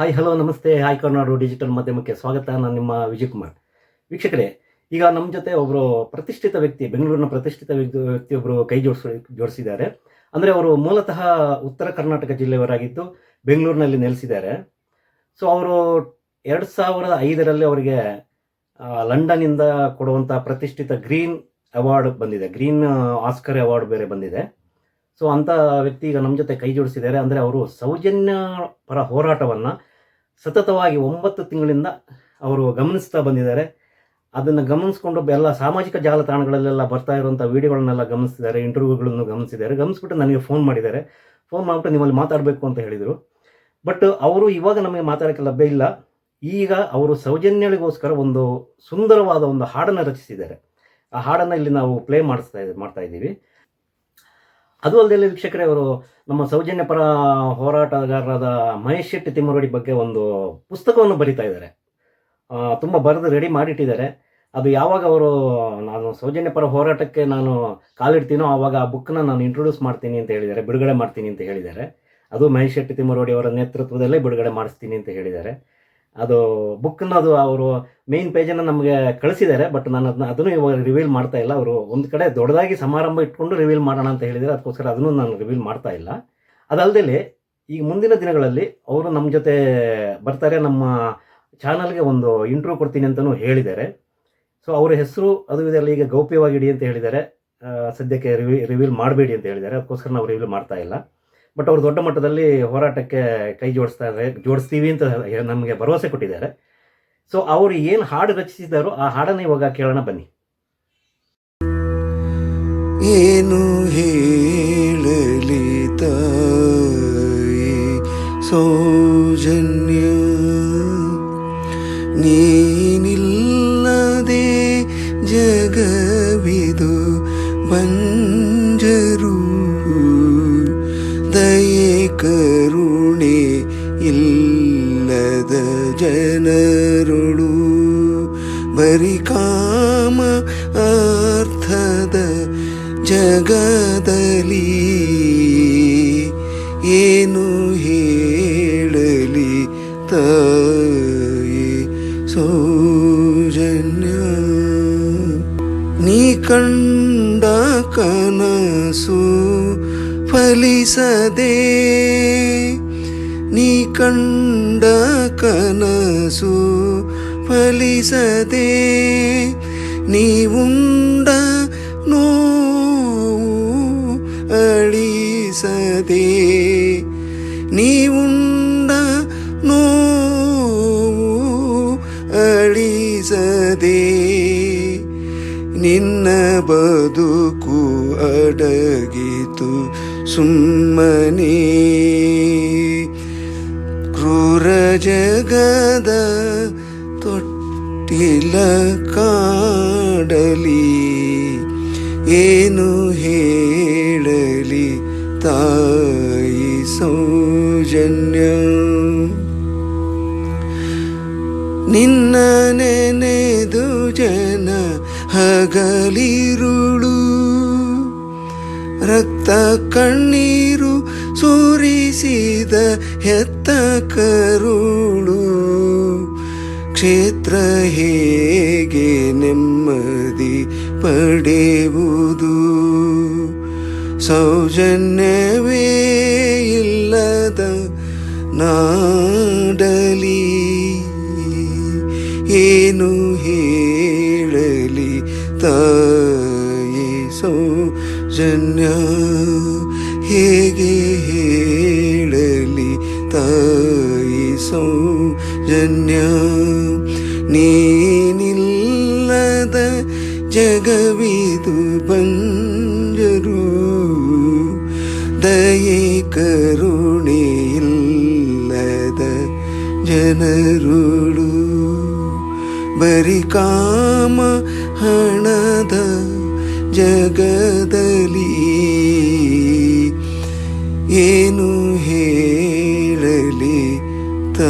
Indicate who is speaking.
Speaker 1: Hi hello ನಮಸ್ತೆ. Hi Karnadu digital ಮಾಧ್ಯಮಕ್ಕೆ ಸ್ವಾಗತ. ನಾನು ನಿಮ್ಮ ವಿಜಯ್ ಕುಮಾರ್ ವೀಕ್ಷಕರೇ, ಈಗ ನಮ್ಮ ಜೊತೆ ಒಬ್ಬರು ಪ್ರತಿಷ್ಠಿತ ವ್ಯಕ್ತಿ, ಬೆಂಗಳೂರಿನ ಪ್ರತಿಷ್ಠಿತ ವ್ಯಕ್ತಿ ವ್ಯಕ್ತಿಯೊಬ್ಬರು ಕೈ ಜೋಡಿಸ್, ಜೋಡಿಸಿದ್ದಾರೆ. ಅಂದರೆ ಅವರು ಮೂಲತಃ ಉತ್ತರ ಕರ್ನಾಟಕ ಜಿಲ್ಲೆಯವರಾಗಿದ್ದು ಬೆಂಗಳೂರಿನಲ್ಲಿ ನೆಲೆಸಿದ್ದಾರೆ. ಸೊ ಅವರು ಎರಡು ಸಾವಿರದ ಐದರಲ್ಲಿ ಅವರಿಗೆ ಲಂಡನ್ನಿಂದ ಕೊಡುವಂಥ ಪ್ರತಿಷ್ಠಿತ ಗ್ರೀನ್ ಅವಾರ್ಡ್ ಬಂದಿದೆ. ಗ್ರೀನ್ ಆಸ್ಕರ್ ಅವಾರ್ಡ್ ಬೇರೆ ಬಂದಿದೆ. ಸೊ ಅಂಥ ವ್ಯಕ್ತಿ ಈಗ ನಮ್ಮ ಜೊತೆ ಕೈ ಜೋಡಿಸಿದ್ದಾರೆ. ಅಂದರೆ ಅವರು ಸೌಜನ್ಯ ಪರ ಹೋರಾಟವನ್ನು ಸತತವಾಗಿ ಒಂಬತ್ತು ತಿಂಗಳಿಂದ ಅವರು ಗಮನಿಸ್ತಾ ಬಂದಿದ್ದಾರೆ. ಅದನ್ನು ಗಮನಿಸ್ಕೊಂಡು ಎಲ್ಲ ಸಾಮಾಜಿಕ ಜಾಲತಾಣಗಳಲ್ಲೆಲ್ಲ ಬರ್ತಾ ಇರುವಂಥ ವಿಡಿಯೋಗಳನ್ನೆಲ್ಲ ಗಮನಿಸಿದ್ದಾರೆ ಇಂಟರ್ವ್ಯೂಗಳನ್ನು ಗಮನಿಸಿದ್ದಾರೆ ಗಮನಿಸ್ಬಿಟ್ಟು ನನಗೆ ಫೋನ್ ಮಾಡಿದ್ದಾರೆ. ಫೋನ್ ಮಾಡಿಬಿಟ್ಟು ನಿಮ್ಮಲ್ಲಿ ಮಾತಾಡಬೇಕು ಅಂತ ಹೇಳಿದರು. ಬಟ್ ಅವರು ಇವಾಗ ನಮಗೆ ಮಾತಾಡೋಕ್ಕೆ ಲಭ್ಯ ಇಲ್ಲ. ಈಗ ಅವರು ಸೌಜನ್ಯಗಳಿಗೋಸ್ಕರ ಒಂದು ಸುಂದರವಾದ ಒಂದು ಹಾಡನ್ನು ರಚಿಸಿದ್ದಾರೆ. ಆ ಹಾಡನ್ನು ಇಲ್ಲಿ ನಾವು ಪ್ಲೇ ಮಾಡಿಸ್ತಾ ಮಾಡ್ತಾ ಇದ್ದೀವಿ. ಅದು ಅಲ್ಲದೆ ವೀಕ್ಷಕರೇ ಅವರು ನಮ್ಮ ಸೌಜನ್ಯ ಪರ ಹೋರಾಟಗಾರರಾದ ಮಹೇಶ್ ಶೆಟ್ಟಿ ತಿಮ್ಮರೋಡಿ ಬಗ್ಗೆ ಒಂದು ಪುಸ್ತಕವನ್ನು ಬರಿತಾ ಇದ್ದಾರೆ. ತುಂಬ ಬರೆದು ರೆಡಿ ಮಾಡಿಟ್ಟಿದ್ದಾರೆ. ಅದು ಯಾವಾಗ ಅವರು, ನಾನು ಸೌಜನ್ಯ ಪರ ಹೋರಾಟಕ್ಕೆ ನಾನು ಕಾಲಿಡ್ತೀನೋ ಆವಾಗ ಆ ಬುಕ್ನ ನಾನು ಇಂಟ್ರೊಡ್ಯೂಸ್ ಮಾಡ್ತೀನಿ ಅಂತ ಹೇಳಿದ್ದಾರೆ, ಬಿಡುಗಡೆ ಮಾಡ್ತೀನಿ ಅಂತ ಹೇಳಿದ್ದಾರೆ. ಅದು ಮಹೇಶ್ ಶೆಟ್ಟಿ ತಿಮ್ಮರೋಡಿ ಅವರ ನೇತೃತ್ವದಲ್ಲೇ ಬಿಡುಗಡೆ ಮಾಡಿಸ್ತೀನಿ ಅಂತ ಹೇಳಿದ್ದಾರೆ. ಅದು ಬುಕ್ನ ಅದು ಅವರು ಮೇನ್ ಪೇಜನ್ನು ನಮಗೆ ಕಳಿಸಿದ್ದಾರೆ ಬಟ್ ನಾನು ಅದನ್ನ ಅದನ್ನು ಇವಾಗ ರಿವೀಲ್ ಮಾಡ್ತಾ ಇಲ್ಲ. ಅವರು ಒಂದು ಕಡೆ ದೊಡ್ಡದಾಗಿ ಸಮಾರಂಭ ಇಟ್ಕೊಂಡು ರಿವೀಲ್ ಮಾಡೋಣ ಅಂತ ಹೇಳಿದರೆ, ಅದಕ್ಕೋಸ್ಕರ ಅದನ್ನು ನಾನು ರಿವೀಲ್ ಮಾಡ್ತಾ ಇಲ್ಲ. ಅದಲ್ಲದೆ ಈಗ ಮುಂದಿನ ದಿನಗಳಲ್ಲಿ ಅವರು ನಮ್ಮ ಜೊತೆ ಬರ್ತಾರೆ, ನಮ್ಮ ಚಾನಲ್ಗೆ ಒಂದು ಇಂಟ್ರ್ಯೂ ಕೊಡ್ತೀನಿ ಅಂತಲೂ ಹೇಳಿದ್ದಾರೆ ಸೊ ಅವರ ಹೆಸರು ಅದು ಇದೆಲ್ಲ ಈಗ ಗೌಪ್ಯವಾಗಿಡಿ ಅಂತ ಹೇಳಿದ್ದಾರೆ ಸದ್ಯಕ್ಕೆ ರಿವಿ ರಿವೀಲ್ ಮಾಡಬೇಡಿ ಅಂತ ಹೇಳಿದ್ದಾರೆ ಅದಕ್ಕೋಸ್ಕರ ನಾವು ರಿವೀಲ್ ಮಾಡ್ತಾ ಇಲ್ಲ. ಬಟ್ ಅವರು ದೊಡ್ಡ ಮಟ್ಟದಲ್ಲಿ ಹೋರಾಟಕ್ಕೆ ಕೈ ಜೋಡಿಸ್ತಾರೆ ಜೋಡಿಸ್ತೀವಿ ಅಂತ ನಮಗೆ ಭರವಸೆ ಕೊಟ್ಟಿದ್ದಾರೆ. ಸೊ ಅವರು ಏನು ಹಾಡು ರಚಿಸಿದಾರೋ ಆ ಹಾಡನ್ನು ಇವಾಗ ಕೇಳೋಣ ಬನ್ನಿ.
Speaker 2: ಏನು ಹೇಳಲಿ ತಾಯಿ ಸೌಜನ್ಯ? ನೀನಿಲ್ಲದೆ ಜಗವಿದು ಬಂಜರು ಜನರುಳು ಬರಿ ಕಾಮ ಅರ್ಥದ ಜಗದಲ್ಲಿ ಏನು ಹೇಳಲಿ ತಾಯಿ ನೀ ಕಂಡ ಕನಸು ಫಲಿಸದೆ ನೀ ಕಂಡ ಕನಸು ಫಲಿಸದೆ ನೀವುಂಡ ನೋವು ಅಳಿಸದೆ ನೀವುಂಡ ನೋವು ಅಳಿಸದೆ ನಿನ್ನ ಬದುಕು ಅಡಗಿತು ಸುಮ್ಮನೆ. ಜಗದ ತೊಟ್ಟಿಲ ಕಾಡಲಿ ಏನು ಹೇಳಲಿ ತಾಯಿ ಸೌಜನ್ಯ? ನಿನ್ನ ನೆನೆದು ಜನ ಹಗಲಿರುಳು ರಕ್ತ ಕಣ್ಣೀರು ಸುರಿಸಿದ ಹೆತ್ತ ಕರುಳು, ಕ್ಷೇತ್ರ ಹೇಗೆ ನೆಮ್ಮದಿ ಪಡೆಯುವುದು ಸೌಜನ್ಯವೇ ಇಲ್ಲದ ನಾಡಲಿ, ಏನು ಹೇಳಲಿ ತಾಯಿ ಸೌಜನ್ಯ? ಹೇಗೆ ತಾಯಿ ಸೌಜನ್ಯ ನೀನಿಲ್ಲದ ಜಗವಿದು ಬಂಜರು. ದಯೆ ಕರುಣೆ ಇಲ್ಲದ ಜನರುಳು ಬರಿ ಕಾಮ ಹಣದ ಜಗದಲ್ಲಿ. ಏನು ी त